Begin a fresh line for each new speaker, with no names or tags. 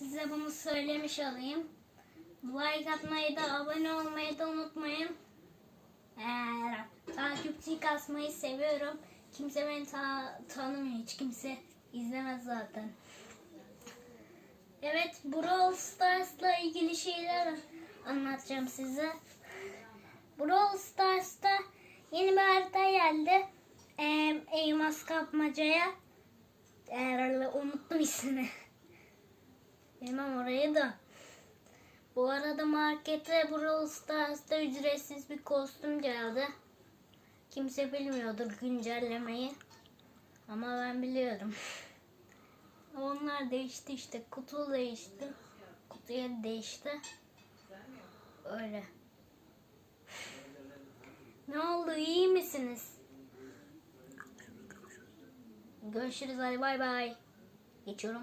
Size bunu söylemiş olayım. Like atmayı da abone olmayı da unutmayın. Ee, takipçi kasmayı seviyorum. Kimse beni ta- tanımıyor. Hiç kimse izlemez zaten. Evet, Brawl Stars'la ilgili şeyler anlatacağım size. Brawl Stars'ta yeni bir harita geldi. Ee, Elmas kapmacaya. Ee, unuttum ismini. Bilmem orayı da. Bu arada markete Brawl Stars'ta ücretsiz bir kostüm geldi. Kimse bilmiyordur güncellemeyi. Ama ben biliyorum. Onlar değişti işte. Kutu değişti. Kutuya değişti. Öyle. Ne oldu? İyi misiniz? Görüşürüz. Hadi bay bay. Geçiyorum.